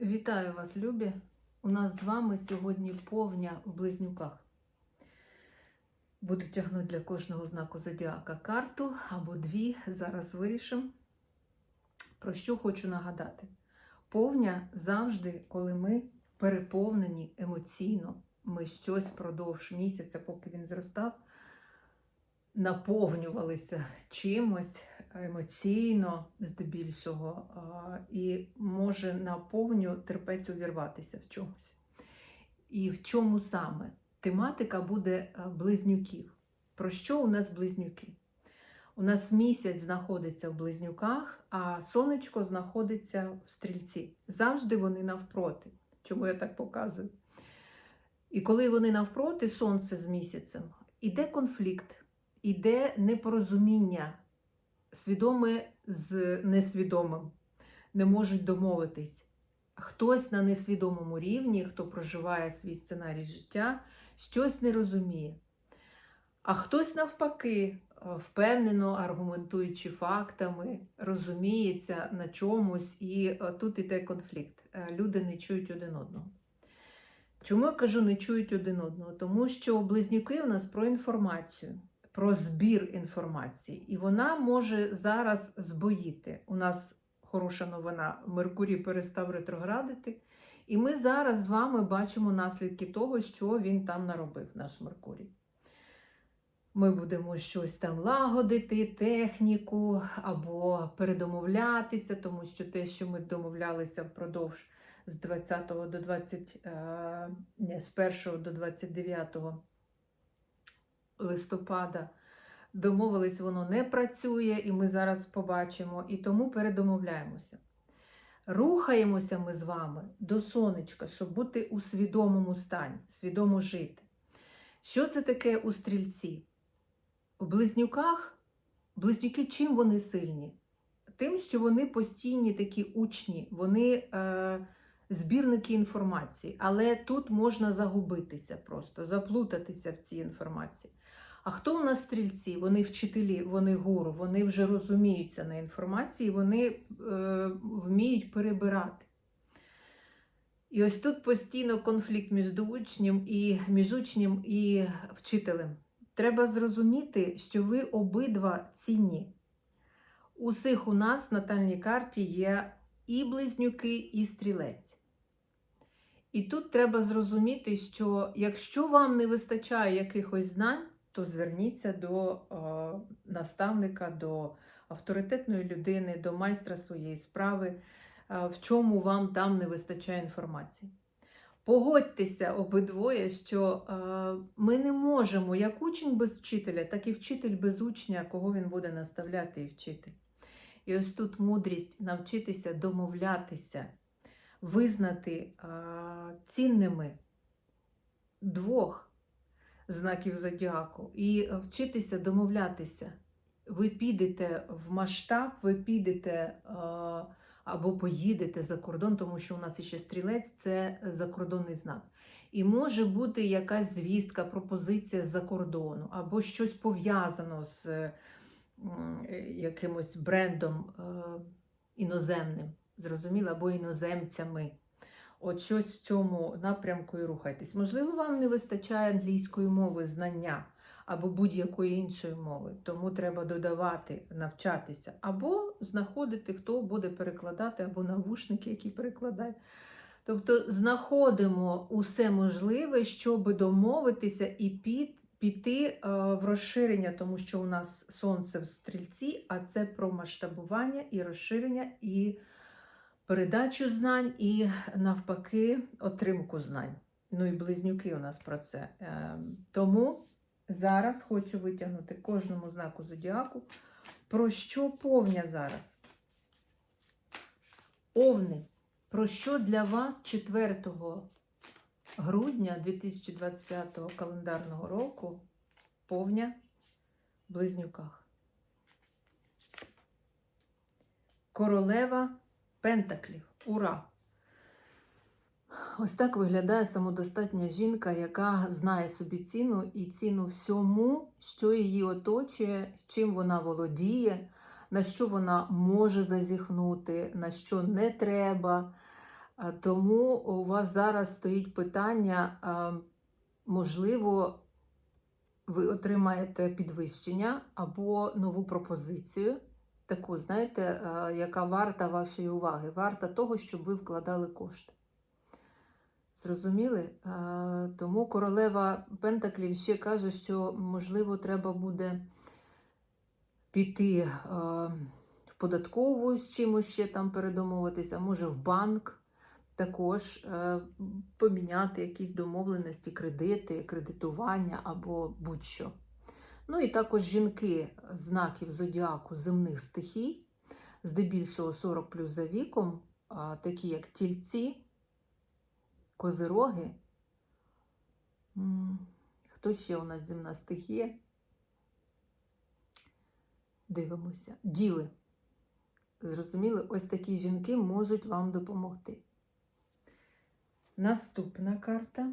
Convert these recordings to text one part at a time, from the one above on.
Вітаю вас, любі! У нас з вами сьогодні повня в близнюках. Буду тягнути для кожного знаку зодіака карту або дві. Зараз вирішимо. Про що хочу нагадати. Повня завжди, коли ми переповнені емоційно, ми щось впродовж місяця, поки він зростав, наповнювалися чимось емоційно, здебільшого, і може на повню терпець увірватися в чомусь. І в чому саме? Тематика буде близнюків. Про що у нас близнюки? У нас місяць знаходиться в близнюках, а сонечко знаходиться в стрільці. Завжди вони навпроти. Чому я так показую? І коли вони навпроти, сонце з місяцем, іде конфлікт, іде непорозуміння, свідоме з несвідомим, не можуть домовитись. Хтось на несвідомому рівні, хто проживає свій сценарій життя, щось не розуміє. А хтось навпаки, е, впевнено аргументуючи фактами, розуміється на чомусь, і е, тут іде конфлікт. Е, Люди не чують один одного. Чому я кажу, не чують один одного? Тому що близнюки у нас про інформацію, про збір інформації, і вона може зараз збоїти. У нас хороша новина: Меркурій перестав ретроградити, і ми зараз з вами бачимо наслідки того, що він там наробив, наш Меркурій. Ми будемо щось там лагодити, техніку або передомовлятися, тому що те, що ми домовлялися впродовж з 20 до 20, е, з 1 до 29 листопада домовились, воно не працює, і ми зараз побачимо, і тому передомовляємося. Рухаємося ми з вами до сонечка, щоб бути у свідомому стані, свідомо жити. Що це таке у стрільці? В близнюках, близнюки чим вони сильні? Тим, що вони постійні такі учні, вони е, збірники інформації, але тут можна загубитися просто, заплутатися в цій інформації. А хто у нас стрільці? Вони вчителі, вони гуру, вони вже розуміються на інформації, вони е, вміють перебирати. І ось тут постійно конфлікт між учнем і між учнем і вчителем. Треба зрозуміти, що ви обидва цінні. Усіх у нас в натальній карті є і близнюки, і стрілець. І тут треба зрозуміти, що якщо вам не вистачає якихось знань, то зверніться до е, наставника, до авторитетної людини, до майстра своєї справи, е, в чому вам там не вистачає інформації. Погодьтеся обидвоє, що е, ми не можемо як учень без вчителя, так і вчитель без учня, кого він буде наставляти і вчити. І ось тут мудрість навчитися домовлятися, визнати е, цінними двох знаків зодіаку і вчитися домовлятися. Ви підете в масштаб, ви підете е, або поїдете за кордон, тому що у нас ще стрілець це закордонний знак. І може бути якась звістка, пропозиція з-за кордону, або щось пов'язано з м, якимось брендом е, іноземним, зрозуміло, або іноземцями. От щось в цьому напрямку і рухайтесь. Можливо, вам не вистачає англійської мови, знання або будь-якої іншої мови, тому треба додавати, навчатися, або знаходити, хто буде перекладати, або навушники, які перекладають. Тобто знаходимо усе можливе, щоб домовитися і під, піти е, в розширення, тому що у нас сонце в стрільці, а це про масштабування і розширення, і передачу знань, і навпаки, отримку знань. Ну і близнюки у нас про це. Е, Тому зараз хочу витягнути кожному знаку зодіаку. Про що повня зараз? Овни. Про що для вас 4 грудня 2025 календарного року повня близнюках? Королева Пентаклів. Ура! Ось так виглядає самодостатня жінка, яка знає собі ціну і ціну всьому, що її оточує, чим вона володіє, на що вона може зазіхнути, на що не треба. Тому у вас зараз стоїть питання, можливо, ви отримаєте підвищення або нову пропозицію, таку, знаєте, яка варта вашої уваги, варта того, щоб ви вкладали кошти. Зрозуміли? Тому королева Пентаклів ще каже, що, можливо, треба буде піти е, в податкову з чимось ще там передомовитися, може в банк також е, поміняти якісь домовленості, кредити, кредитування або будь-що. Ну і також жінки знаків зодіаку земних стихій, здебільшого 40 плюс за віком, такі як тільці, козироги. Хто ще у нас земна стихія? Дивимося. Діви. Зрозуміли, ось такі жінки можуть вам допомогти. Наступна карта.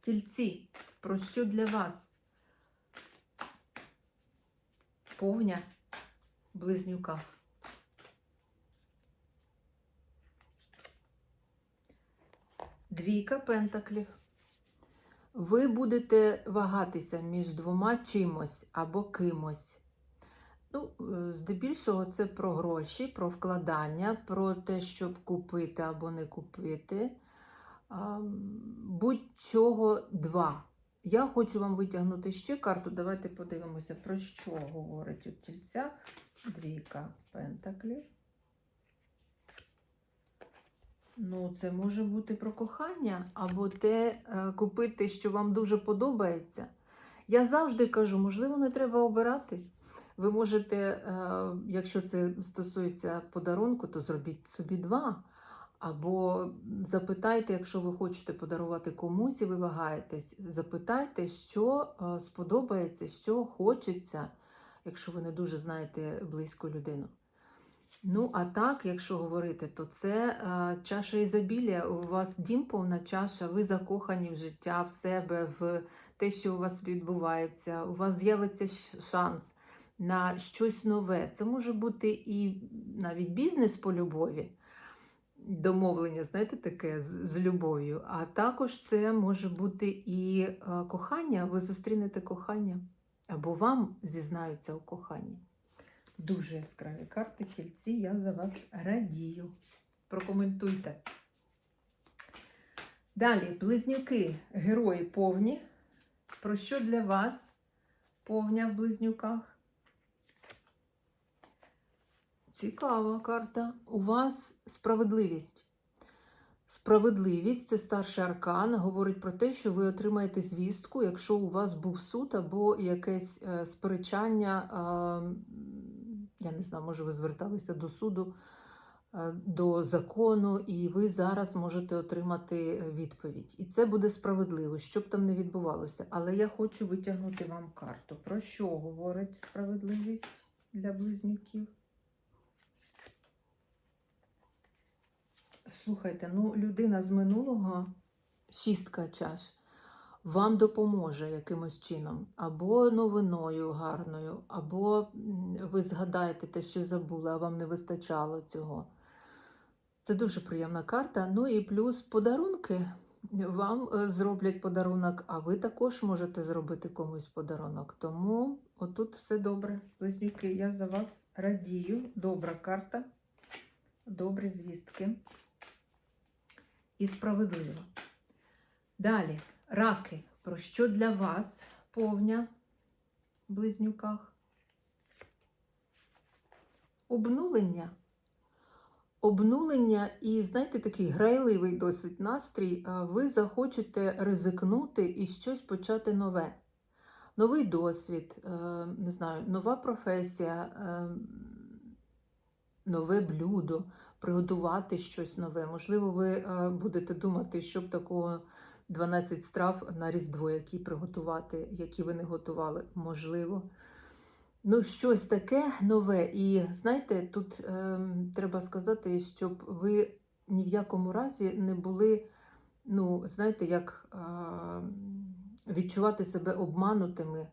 Тільці. Про що для вас? Повня близнюка. Двійка пентаклів. Ви будете вагатися між двома чимось або кимось. Ну, е, здебільшого, це про гроші, про вкладання, про те, щоб купити або не купити. Будь-чого два. Я хочу вам витягнути ще карту. Давайте подивимося, про що говорить у тільцях. Двійка пентаклів. Ну, це може бути про кохання, або те е, купити, що вам дуже подобається. Я завжди кажу, можливо, не треба обирати. Ви можете, е, якщо це стосується подарунку, то зробіть собі два. Або запитайте, якщо ви хочете подарувати комусь і ви вагаєтесь, запитайте, що е, сподобається, що хочеться, якщо ви не дуже знаєте близьку людину. Ну, а так, якщо говорити, то це е, чаша ізобілія. У вас дім повна чаша, ви закохані в життя, в себе, в те, що у вас відбувається. У вас з'явиться шанс на щось нове. Це може бути і навіть бізнес по любові, домовлення, знаєте, таке з, з любов'ю. А також це може бути і е, кохання. Ви зустрінете кохання, або вам зізнаються у коханні. Дуже яскраві карти, тільці, я за вас радію. Прокоментуйте. Далі, близнюки, герої повні. Про що для вас повня в близнюках? Цікава карта. У вас справедливість. Справедливість це старший аркан, говорить про те, що ви отримаєте звістку, якщо у вас був суд або якесь е, сперечання. е, я не знаю, може, ви зверталися до суду, е, до закону, і ви зараз можете отримати відповідь. І це буде справедливо, що б там не відбувалося. Але я хочу витягнути вам карту. Про що говорить справедливість для близнюків? Слухайте, ну людина з минулого, шістка чаш, вам допоможе якимось чином, або новиною гарною, або ви згадаєте те, що забули, а вам не вистачало цього. Це дуже приємна карта. Ну і плюс подарунки. Вам е, зроблять подарунок, а ви також можете зробити комусь подарунок. Тому отут все добре. Близнюки, я за вас радію. Добра карта, добрі звістки і справедливо. Далі, раки. Про що для вас повня в близнюках? Обнулення. Обнулення і, знаєте, такий грайливий досить настрій. Ви захочете ризикнути і щось почати нове. Новий досвід, е, не знаю, нова професія, е, нове блюдо, приготувати щось нове. Можливо, ви е, будете думати, що б такого 12 страв на Різдво, які приготувати, які ви не готували. Можливо. Ну, щось таке нове. І знаєте, тут е, треба сказати, щоб ви ні в якому разі не були, ну, знаєте, як е, відчувати себе обманутими.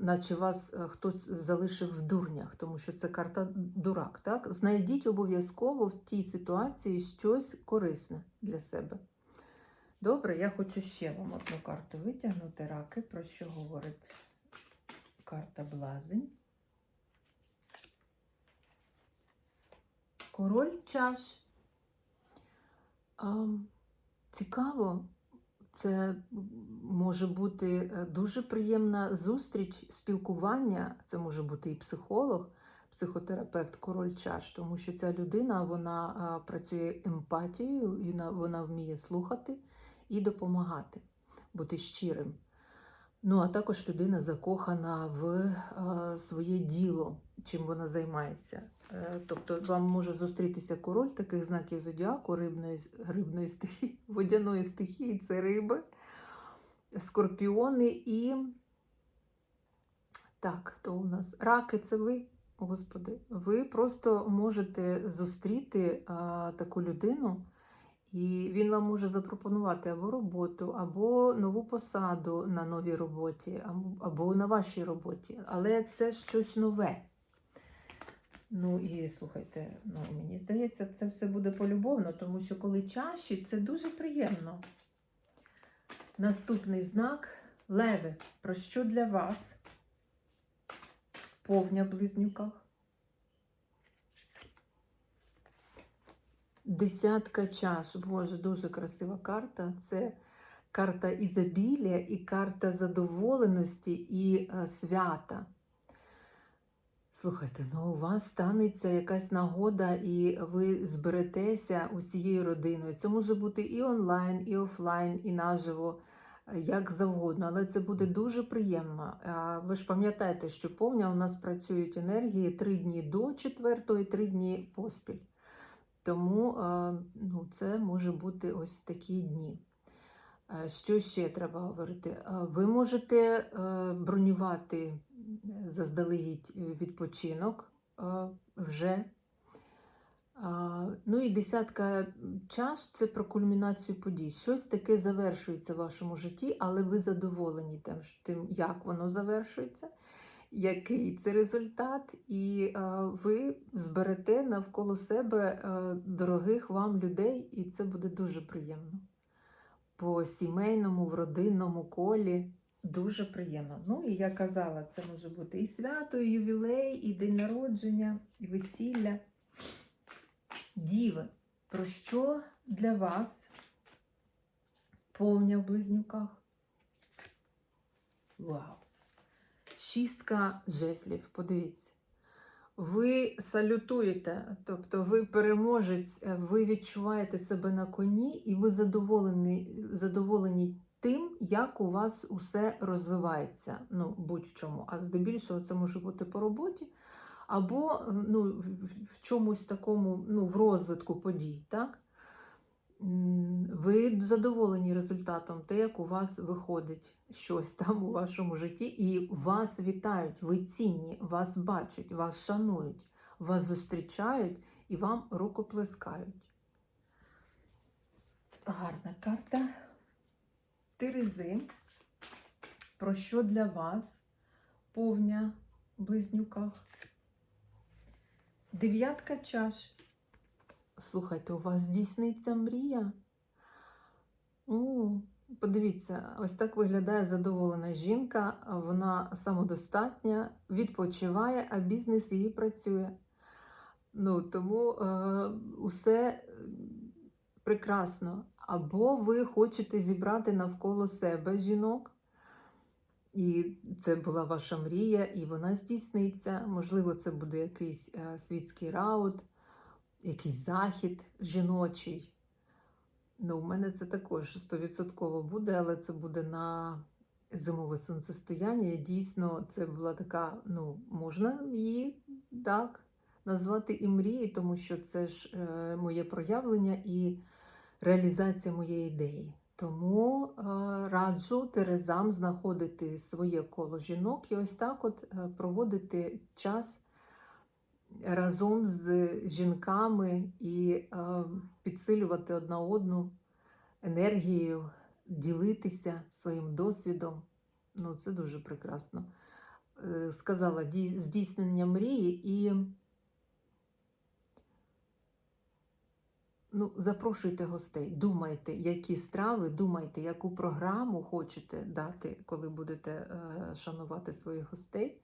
Наче вас е, хтось залишив в дурнях, тому що це карта дурак. Так? Знайдіть обов'язково в тій ситуації щось корисне для себе. Добре, я хочу ще вам одну карту витягнути. Раки, про що говорить карта Блазень. Король чаш. Цікаво, це може бути е, дуже приємна зустріч, спілкування. Це може бути і психолог, психотерапевт, король чаш, тому що ця людина вона працює емпатією, і вона вміє слухати і допомагати, бути щирим. Ну, а також людина закохана в е, своє діло, чим вона займається. Е, тобто вам може зустрітися король таких знаків зодіаку, рибної, рибної стихії, водяної стихії це риби, скорпіони і. Так, то у нас раки це ви, Господи. Ви просто можете зустріти а, таку людину, і він вам може запропонувати або роботу, або нову посаду на новій роботі, або- або на вашій роботі. Але це щось нове. Ну і слухайте, ну мені здається, це все буде полюбовно, тому що коли чаші, це дуже приємно. Наступний знак леви. Про що для вас? Повня в близнюках. Десятка чаш. Боже, дуже красива карта. Це карта ізобілія і карта задоволеності і е, свята. Слухайте, ну у вас станеться якась нагода, і ви зберетеся усією родиною. Це може бути і онлайн, і офлайн, і наживо, е, як завгодно, але це буде дуже приємно. Ви ж пам'ятаєте, що повня у нас працюють енергії три дні до четвертої, три дні поспіль. Тому е, ну, це може бути ось такі дні. Е, Що ще треба говорити? Ви можете бронювати заздалегідь відпочинок е, вже. Ну і десятка чаш це про кульмінацію подій. Щось таке завершується в вашому житті, але ви задоволені тим, як воно завершується, який це результат, і е, ви зберете навколо себе е, дорогих вам людей, і це буде дуже приємно. По сімейному, в родинному колі. Дуже приємно. Ну, і я казала, це може бути і свято, і ювілей, і день народження, і весілля. Діви, про що для вас повня в близнюках? Вау! Шістка жеслів, подивіться. Ви салютуєте, тобто ви переможець, ви відчуваєте себе на коні, і ви задоволені, задоволені тим, як у вас усе розвивається. Ну, будь-в чому. А здебільшого це може бути по роботі, або ну, в чомусь такому, ну, в розвитку подій. Так? Ви задоволені результатом, те, як у вас виходить щось там у вашому житті, і вас вітають, ви цінні, вас бачать, вас шанують, вас зустрічають і вам рукоплескають. Гарна карта. Терези. Про що для вас повня в близнюках? Дев'ятка чаш. Слухайте, у вас здійсниться мрія? У, подивіться, ось так виглядає задоволена жінка. Вона самодостатня, відпочиває, а бізнес її працює. Ну, тому е, усе прекрасно. Або ви хочете зібрати навколо себе жінок, і це була ваша мрія, і вона здійсниться. Можливо, це буде якийсь е, світський раут, якийсь захід жіночий. Ну, у мене це також 100% буде, але це буде на зимове сонцестояння. І дійсно, це була така, ну, можна її так назвати і мрією, тому що це ж е, моє проявлення і реалізація моєї ідеї. Тому е, раджу терезам знаходити своє коло жінок і ось так от е, проводити час разом з жінками і е, підсилювати одна одну енергією, ділитися своїм досвідом. Ну, це дуже прекрасно. сказала, здійснення мрії і ну, запрошуйте гостей, думайте, які страви, думайте, яку програму хочете дати, коли будете е, шанувати своїх гостей.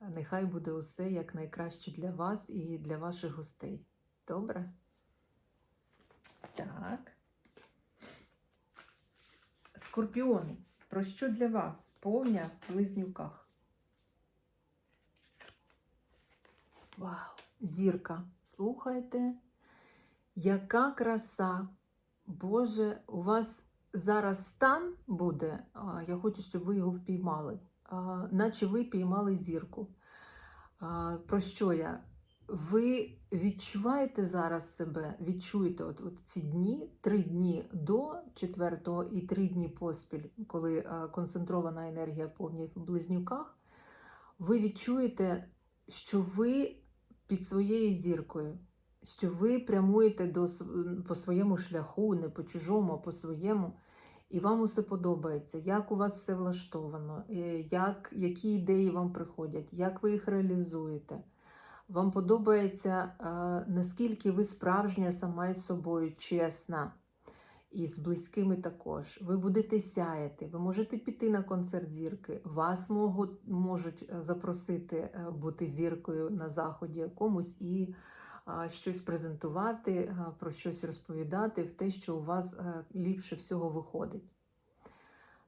Нехай буде усе як найкраще для вас і для ваших гостей. Добре? Так. Скорпіони. Про що для вас повня в близнюках? Вау! Зірка. Слухайте, яка краса! Боже, у вас зараз стан буде. Я хочу, щоб ви його впіймали, наче ви піймали зірку. Про що я? Ви відчуваєте зараз себе, відчуєте от, от ці дні, три дні до четвертого і три дні поспіль, коли концентрована енергія повні в близнюках, ви відчуєте, що ви під своєю зіркою, що ви прямуєте до, по своєму шляху, не по чужому, а по своєму. І вам усе подобається, як у вас все влаштовано, е, як, які ідеї вам приходять, як ви їх реалізуєте. Вам подобається, е, наскільки ви справжня сама із собою, чесна, і з близькими також. Ви будете сяяти, ви можете піти на концерт зірки, вас можуть, е, запросити бути зіркою на заході якомусь і щось презентувати, про щось розповідати, в те, що у вас е, ліпше всього виходить.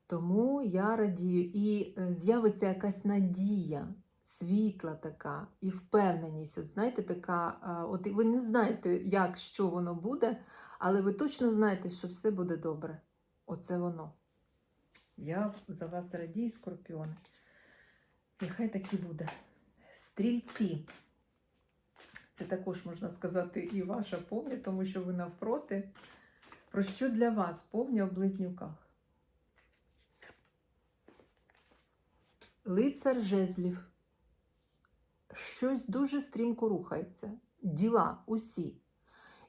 Тому я радію, і е, з'явиться якась надія, світла така, і впевненість. От знаєте, така, от ви не знаєте, як, що воно буде, але ви точно знаєте, що все буде добре. Оце воно. Я за вас радію, скорпіони. Нехай так і буде. Стрільці. Це також можна сказати і ваша повня, тому що ви навпроти. Про що для вас повня в близнюках? Лицар жезлів. Щось дуже стрімко рухається. Діла усі.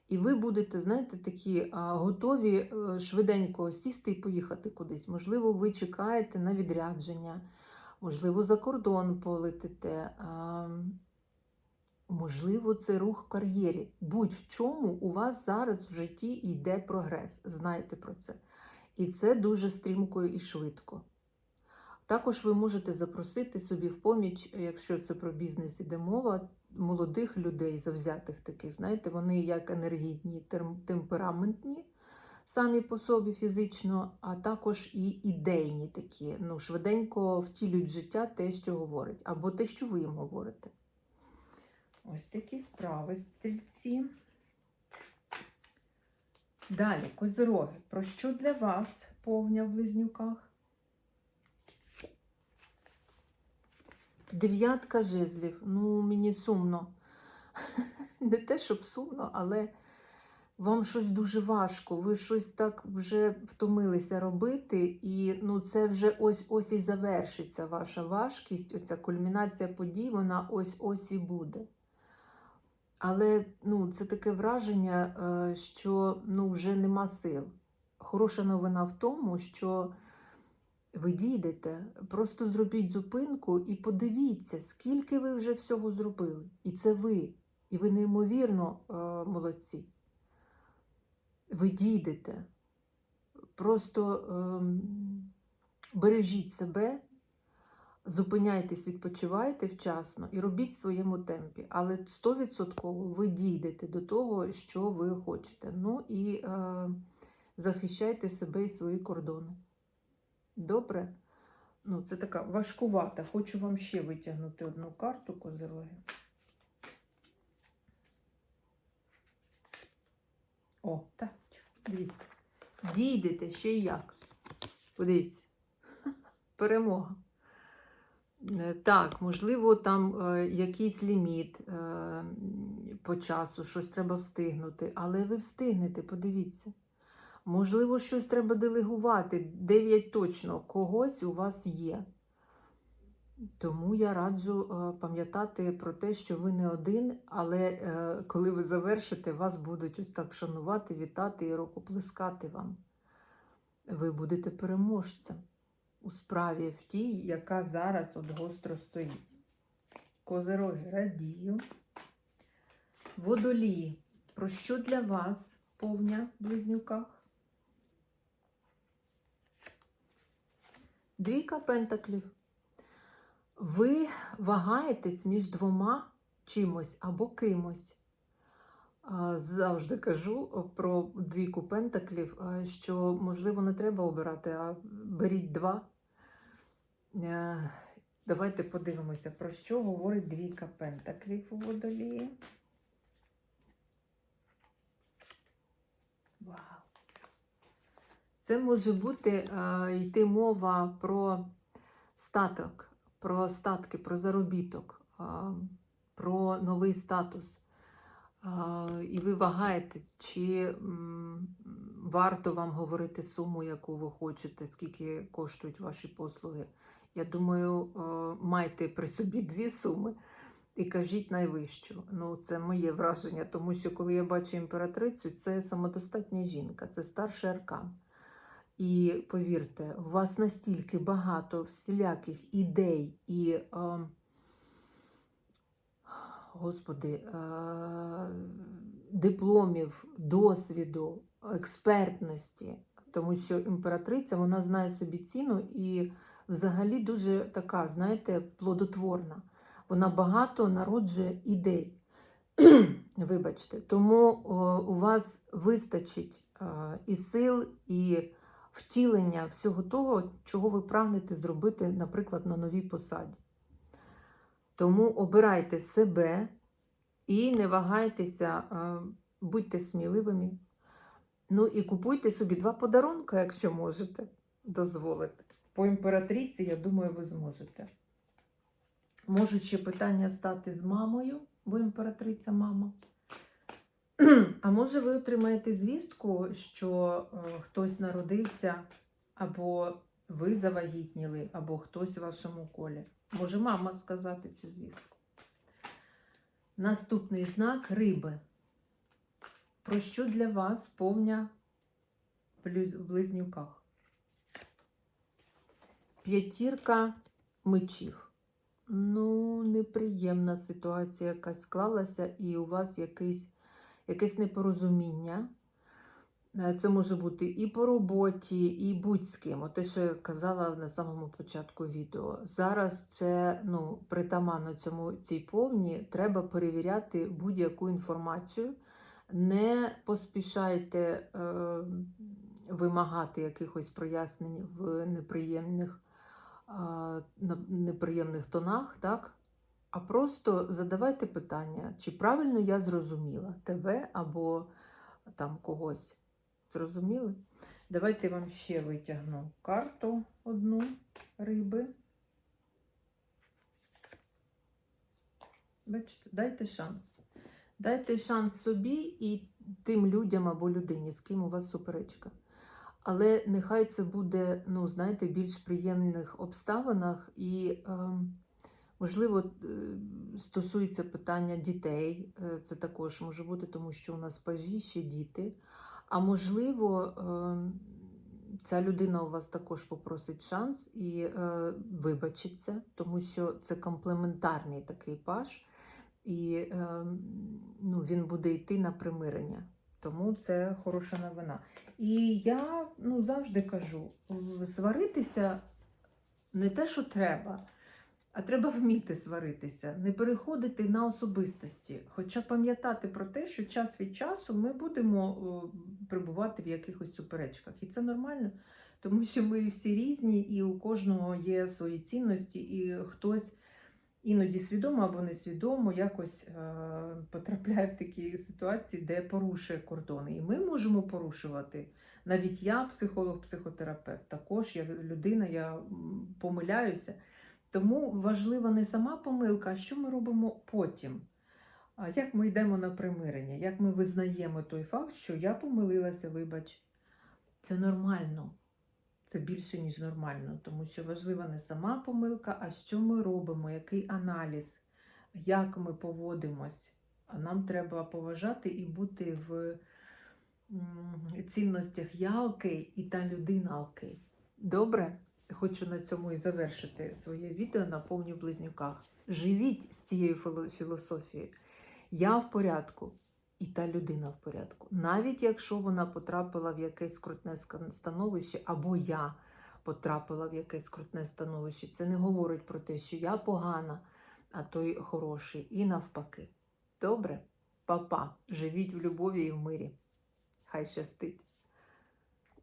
І ви будете, знаєте, такі готові е, швиденько сісти і поїхати кудись. Можливо, ви чекаєте на відрядження, можливо, за кордон полетите. Можливо, це рух кар'єрі. Будь-в чому у вас зараз в житті йде прогрес. Знайте про це. І це дуже стрімко і швидко. Також ви можете запросити собі в поміч, якщо це про бізнес іде мова, молодих людей, завзятих таких, знаєте, вони як енергійні, темпераментні самі по собі фізично, а також і ідейні такі, ну, швиденько втілюють життя те, що говорять, або те, що ви їм говорите. Ось такі справи, стрільці. Далі, козироги. Про що для вас повня в близнюках? Дев'ятка жезлів. Ну, мені сумно. Не те, щоб сумно, але вам щось дуже важко. Ви щось так вже втомилися робити, і ну, це вже ось ось і завершиться ваша важкість. Оця кульмінація подій, вона ось ось і буде. Але ну, це таке враження, е, що ну, вже нема сил. Хороша новина в тому, що ви дійдете, просто зробіть зупинку і подивіться, скільки ви вже всього зробили. І це ви. І ви неймовірно е, молодці. Ви дійдете. Просто ем, бережіть себе, зупиняйтесь, відпочивайте вчасно і робіть в своєму темпі. Але 100% ви дійдете до того, що ви хочете. Ну і е, захищайте себе і свої кордони. Добре? Ну, це така важкувата. Хочу вам ще витягнути одну карту козироги. О, так, дивіться. Дійдете ще й як. Подивіться. Перемога. Е, Так, можливо, там е, якийсь ліміт е, по часу, щось треба встигнути, але ви встигнете, подивіться. Можливо, щось треба делегувати. 9 точно когось у вас є. Тому я раджу пам'ятати про те, що ви не один, але коли ви завершите, вас будуть ось так шанувати, вітати і рукоплескати вам. Ви будете переможцем. У справі в тій, яка зараз от гостро стоїть. Козероги радію. Водолії. Про що для вас повня в близнюках? Двійка пентаклів. Ви вагаєтесь між двома чимось або кимось. Завжди кажу про двійку пентаклів, що, можливо, не треба обирати, а беріть два. Е, Давайте подивимося, про що говорить двійка пентаклів у водолії. Вау! Це може бути е, йти мова про статок, про статки, про заробіток, е, про новий статус. І ви вагаєтесь, чи варто вам говорити суму, яку ви хочете, скільки коштують ваші послуги. Я думаю, е, майте при собі дві суми і кажіть найвищу. Ну, це моє враження, тому що коли я бачу імператрицю, це самодостатня жінка, це старший аркан. І повірте, у вас настільки багато всіляких ідей і, е, господи, е, дипломів, досвіду, експертності, тому що імператриця вона знає собі ціну і взагалі дуже така, знаєте, плодотворна. Вона багато народжує ідей. Вибачте, тому у вас вистачить е, і сил, і втілення всього того, чого ви прагнете зробити, наприклад, на новій посаді. Тому обирайте себе і не вагайтеся, е, будьте сміливими. Ну і купуйте собі два подарунки, якщо можете дозволити. По імператриці, я думаю, ви зможете. Можуть ще питання стати з мамою, бо імператриця мама. А може, ви отримаєте звістку, що е, хтось народився, або ви завагітніли, або хтось у вашому колі. Може, мама сказати цю звістку. Наступний знак риби. Про що для вас повня в близнюках? П'ятірка мечів. Ну, неприємна ситуація якась склалася, і у вас якийсь, якесь непорозуміння. Е, Це може бути і по роботі, і будь з ким. Те, що я казала на самому початку відео. Зараз це ну, притаманно цьому цій повні, треба перевіряти будь-яку інформацію. Не поспішайте е, вимагати якихось прояснень в неприємних, на неприємних тонах, так? а просто задавайте питання, чи правильно я зрозуміла тебе або там когось. Зрозуміли? Давайте вам ще витягну карту одну риби. Бачите, дайте шанс. Дайте шанс собі і тим людям або людині, з ким у вас суперечка. Але нехай це буде, ну, знаєте, більш приємних обставинах і, е, можливо, е, стосується питання дітей. Е, Це також може бути, тому що у нас пажі ще діти. А можливо, е, ця людина у вас також попросить шанс і е, вибачиться, тому що це комплементарний такий паж, і е, ну, він буде йти на примирення. Тому це хороша новина. І я ну, завжди кажу: сваритися не те, що треба, а треба вміти сваритися, не переходити на особистості, хоча пам'ятати про те, що час від часу ми будемо перебувати в якихось суперечках. І це нормально, тому що ми всі різні, і у кожного є свої цінності, і хтось іноді свідомо або несвідомо якось е, потрапляє в такі ситуації, де порушує кордони. І ми можемо порушувати. Навіть я, психолог, психотерапевт, також я людина, я помиляюся. Тому важлива не сама помилка, а що ми робимо потім. Як ми йдемо на примирення, як ми визнаємо той факт, що я помилилася, вибач, це нормально. Це більше, ніж нормально, тому що важлива не сама помилка, а що ми робимо, який аналіз, як ми поводимось. А нам треба поважати і бути в цінностях я окей і та людина окей. Добре? хочу на цьому і завершити своє відео на повні близнюках. Живіть з цією філософією. Я в порядку, і та людина в порядку. Навіть якщо вона потрапила в якесь скрутне становище, або я потрапила в якесь скрутне становище, це не говорить про те, що я погана, а той хороший. І навпаки. Добре? Папа, живіть в любові і в мирі. Хай щастить!